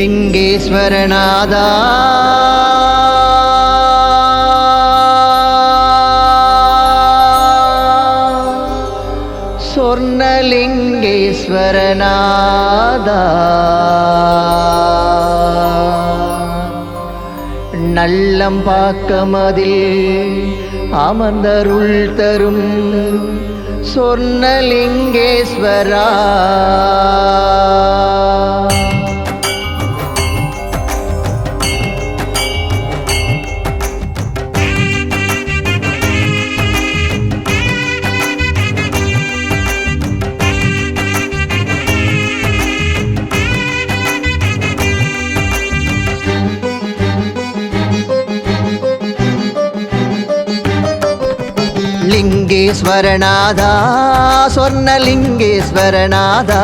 லிங்கேஸ்வரநாதா. சொர்ணலிங்கேஸ்வரநாதா. நல்லம் பாக்கமதில் அமர்ந்தருள் தரும் சொர்ணலிங்கேஸ்வரா. லிங்கேஸ்வரநாதா சொர்ணலிங்கேஸ்வரநாதா.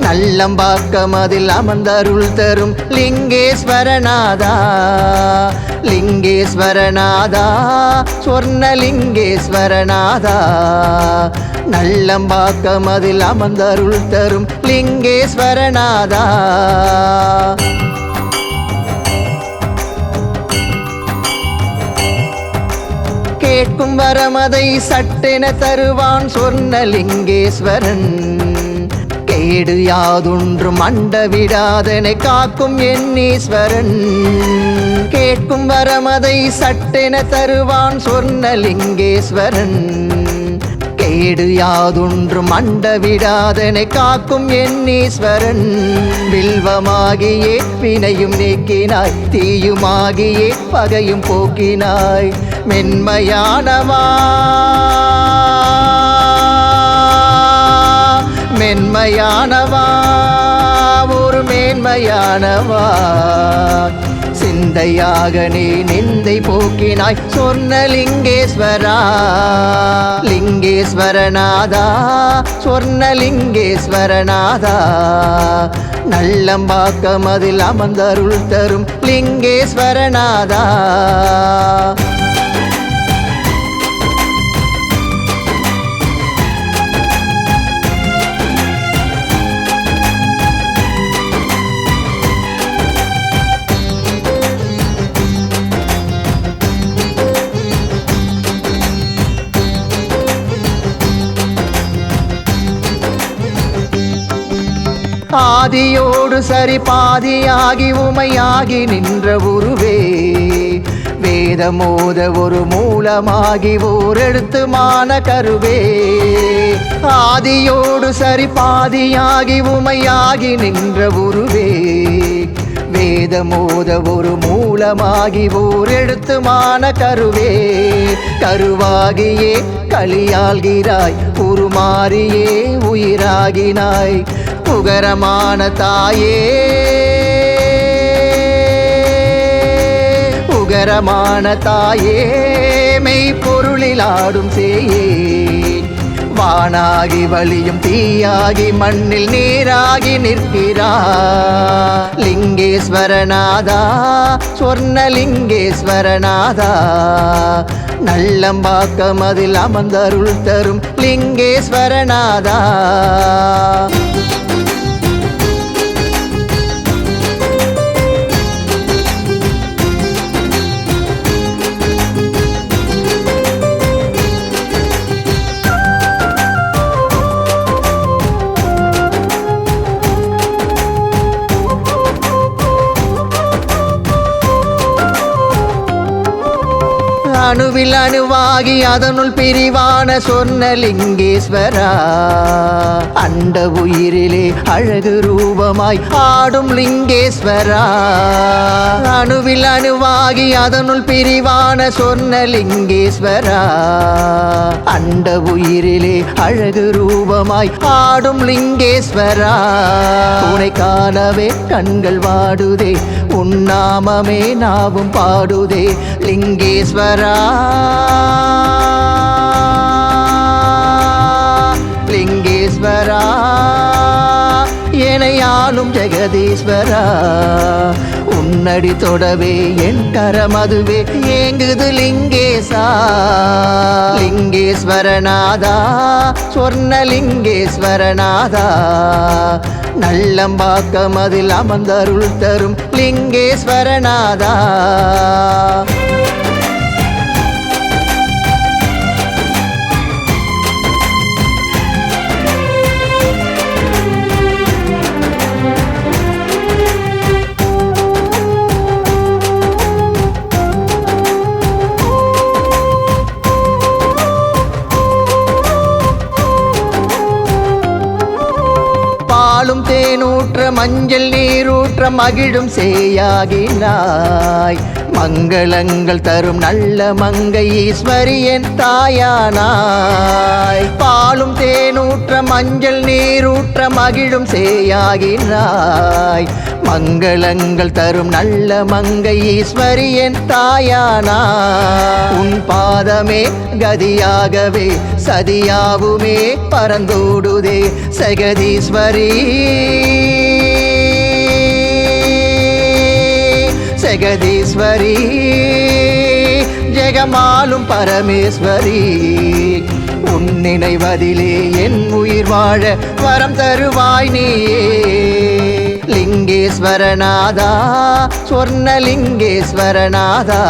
நல்லம்பாக்கம் அதில் அமர்ந்தருள் தரும் லிங்கேஸ்வரநாதா. லிங்கேஸ்வரநாதா சொர்ணலிங்கேஸ்வரநாதா. நல்லம்பாக்கம் அதில் அமர்ந்தருள் தரும் லிங்கேஸ்வரநாதா. கேட்கும் வரமதை சட்டென தருவான் சொன்ன லிங்கேஸ்வரன் கேடு யாதொன்று மண்டவிடாதனை காக்கும் எண்ணீஸ்வரன். கேட்கும் வரமதை சட்டென தருவான் சொன்ன லிங்கேஸ்வரன் கேடு யாதொன்று மண்டவிடாதனை காக்கும் என்னீஸ்வரன் வில்வமாகியே வினையும் நீக்கினாய் தீயுமாகியே பகையும் போக்கினாய். மென்மையானவா? மென்மையானவா? ஒரு மேன்மையானவா? சிந்தையாக நீ நிந்தை போக்கினாய் சொன்ன லிங்கேஸ்வரா? லிங்கேஸ்வரநாதா சொன்ன லிங்கேஸ்வரநாதா? நல்லம்பாக்கம் அதில் அமர்ந்தருள் தரும் லிங்கேஸ்வரநாதா? ஆதியோடு சரி பாதியாகி உமையாகி நின்ற உருவே. வேதமோத ஒரு மூலமாகி ஓரெழுத்துமான கருவே. ஆதியோடு சரி பாதியாகி உமையாகி நின்ற உருவே. வேதமோத ஒரு மூலமாகி ஓர் எழுத்துமான கருவே. கருவாகியே களியாள்கிறாய் உருமாறியே உயிராகினாய். உகரமான தாயே. உகரமான தாயே மெய்ப்பொருளில் ஆடும் சேயே. வானாகி வழியும் தீயாகி மண்ணில் நீராகி நிற்கிறா. லிங்கேஸ்வரநாதா சொர்ணலிங்கேஸ்வரநாதா நல்லம்பாக்கம் அதில் அமர்ந்தருள் தரும் லிங்கேஸ்வரநாதா. அணுவில் அணுவாகி அதனுள் பிரிவான சொன்ன லிங்கேஸ்வரா அண்ட உயிரிலே அழகு ரூபமாய் ஆடும் லிங்கேஸ்வரா. அணுவில் அணுவாகி அதனுள் பிரிவான சொன்ன லிங்கேஸ்வரா. அண்ட உயிரிலே அழகு ரூபமாய் ஆடும் லிங்கேஸ்வரா. உனை காணவே கண்கள் வாடுதே உன்னாமமே நாவும் பாடுதே லிங்கேஸ்வரா. ஜெகதீஸ்வரா எனையாளும் ஜெகதீஸ்வரா. உன்னடி தொடவே என் கரமதுவே ஏங்குது லிங்கேசா. லிங்கேஸ்வரநாதா சொர்ணலிங்கேஸ்வரநாதா. நல்லம்பாக்கம் அதில் அமர்ந்தருள் தரும் லிங்கேஸ்வரநாதா. தேனூற்ற மஞ்சள் நீரூற்ற மகிழும் சேயாகினாய். மங்களங்கள் தரும் நல்ல மங்கை ஈஸ்வரியன் தாயானாய். பாலும் தேனூற்ற மஞ்சள் நீரூற்ற மகிழும் சேயாகினாய். மங்களங்கள் தரும் நல்ல மங்கை ஈஸ்வரியன் தாயானாய். உன் பாதமே கதியாகவே சதியாவுமே பரந்தோடுதே சகதீஸ்வரி. ஜெகதீஸ்வரி ஜெகமாலும் பரமேஸ்வரி. உன் நினைவதிலே என் உயிர் வாழ வரம் தருவாய் நீயே. லிங்கேஸ்வரநாதா சொர்ணலிங்கேஸ்வரநாதா.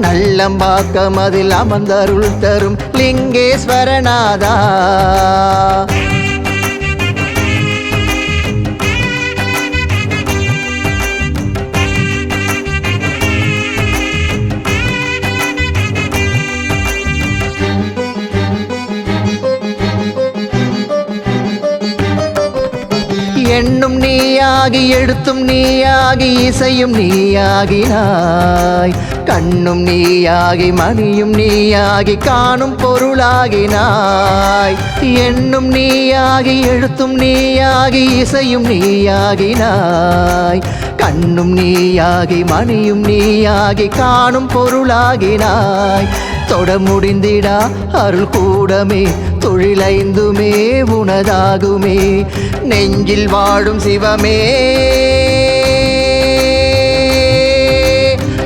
நல்லம்பாக்கம் அதில் அமர்ந்தருள் தரும் லிங்கேஸ்வரநாதா. எண்ணும் நீயாகி எழுத்தும் நீயாகி இசையும் நீயாகினாய். கண்ணும் நீயாகி மணியும் நீயாகி காணும் பொருளாகினாய். எண்ணும் நீயாகி எழுத்தும் நீயாகி இசையும் நீயாகினாய். கண்ணும் நீயாகி மணியும் நீயாகி காணும் பொருளாகினாய். தொட முடிந்திடா அருள் கூடமே தொழிலைந்துமே உனதாகுமே. நெஞ்சில் வாழும் சிவமே.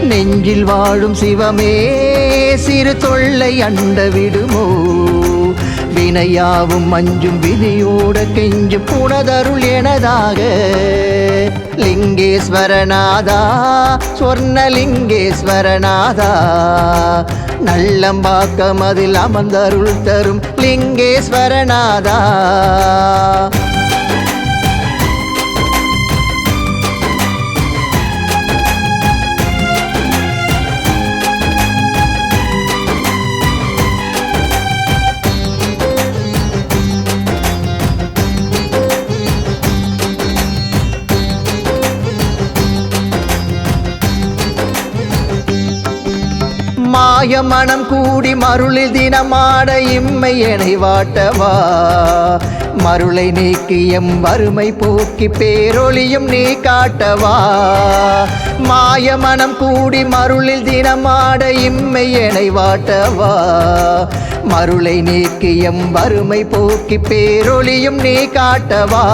நெஞ்சில் வாழும் சிவமே. சிறு தொல்லை அண்ட விடுமோ? வினையாவும் மஞ்சும் விதியோட கெஞ்சும் புனதருள் எனதாக. லிங்கேஸ்வரநாதா சொர்ணலிங்கேஸ்வரநாதா. நல்லம்பாக்கம் அதில் அமர்ந்தருள் தரும் லிங்கேஸ்வரநாதா. மாய மனம் கூடி மருளில் தினமாட இம்மை எனை வாட்டவா? மருளை நீக்கி எம் வறுமை போக்கி பேரொளியும் நீ காட்டவா? மாய மனம் கூடி மருளில் தினமாட இம்மை எனை வாட்டவா? மருளை நீக்கி எம் வறுமை போக்கி பேரொளியும் நீ காட்டவா?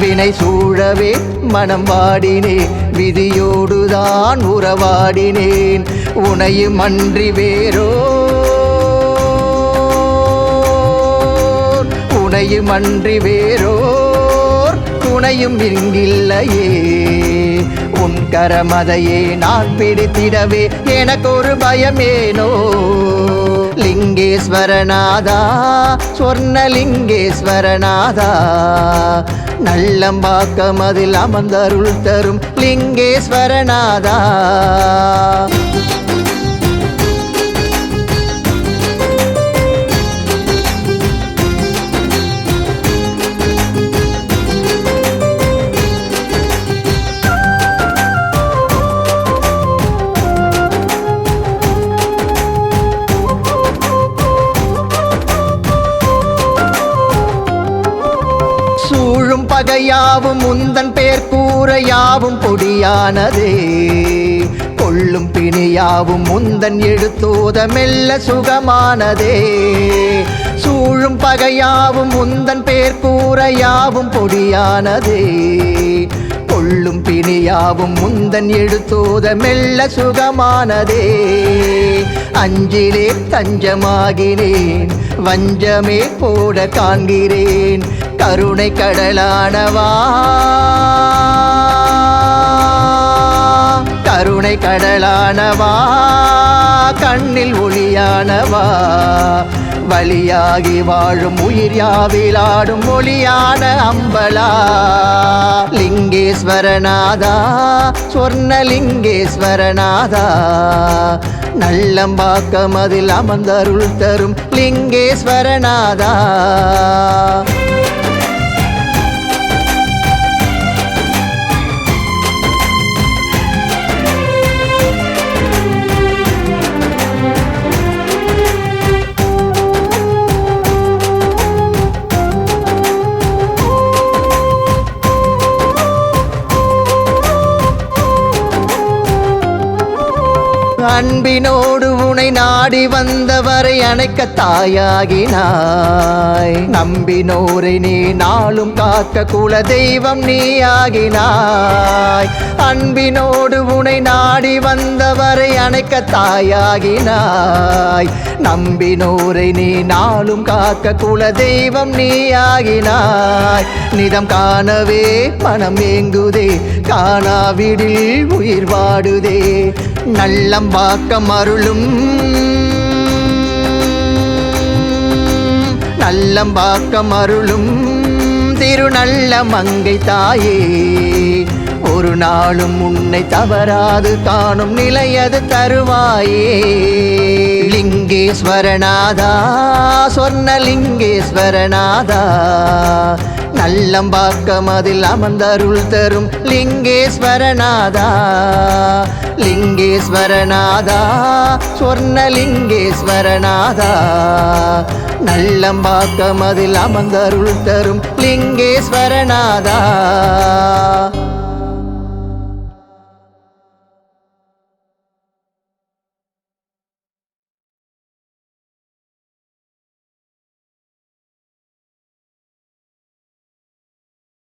வினை சூழவே மனம் வாடினே விதியோடுதான் உறவாடினேன். உனையும் அன்றி வேறோ? உனையும் அன்றி வேறோர் துணையும் இங்கில்லையே உன் கரமதையே நான் பிடித்திடவே எனக்கொரு பயமேனோ? லிங்கேஸ்வரநாதா சொர்ணலிங்கேஸ்வரநாதா நல்லம்பாக்கம் அதில் அமர்ந்தருள் தரும் லிங்கேஸ்வரநாதா. பேர் பொடியானதே. கொள்ளும் பிணியாவும் முந்தன் எடுத்தோத மெல்ல சுகமானதே. சூழும் பகையாவும் முந்தன் பேர் கூற பொடியானதே. கொள்ளும் பிணியாவும் முந்தன் எடுத்தோத மெல்ல சுகமானதே. அஞ்சிலே தஞ்சமாகினேன் வஞ்சமே போட காண்கிறேன். கருணை கடலானவா கருணை கடலானவா கண்ணில் ஒளியானவா வழியாகி வாழும் உயிர் யாவிலாடும் மொழியான அம்பலா. லிங்கேஸ்வரநாதா சொர்ணலிங்கேஸ்வரநாதா நல்லம்பாக்கம் அதில் அமர்ந்தருள் தரும் லிங்கேஸ்வரநாதா. அன்பினோடு உனை நாடி வந்தவரை அணைக்க தாயாகினாய். நம்பினோரை நீ நாளும் காக்க குல தெய்வம் நீ ஆகினாய். அன்பினோடு உனை நாடி வந்தவரை அணைக்க தாயாகினாய். நம்பினோரை நீ நாளும் காக்க குல தெய்வம் நீ ஆகினாய். நிதம் காணவே மனம் ஏங்குதே காணாவிடில் உயிர் வாடுதே. நல்லம்பாக்கம் அருளும் நல்லம்பாக்கம் அருளும் திருநல்ல மங்கை தாயே ஒரு நாளும் உன்னை தவறாது காணும் நிலையது தருவாயே. லிங்கேஸ்வரநாதா சொன்ன லிங்கேஸ்வரநாதா நல்லம்பாக்கம் அதில் அமர்ந்தருள் தரும் லிங்கேஸ்வரநாதா. லிங்கேஸ்வரநாதா சொர்ண லிங்கேஸ்வரநாதா நல்லம்பாக்கம் அதில் அமர்ந்தருள் தரும் லிங்கேஸ்வரநாதா.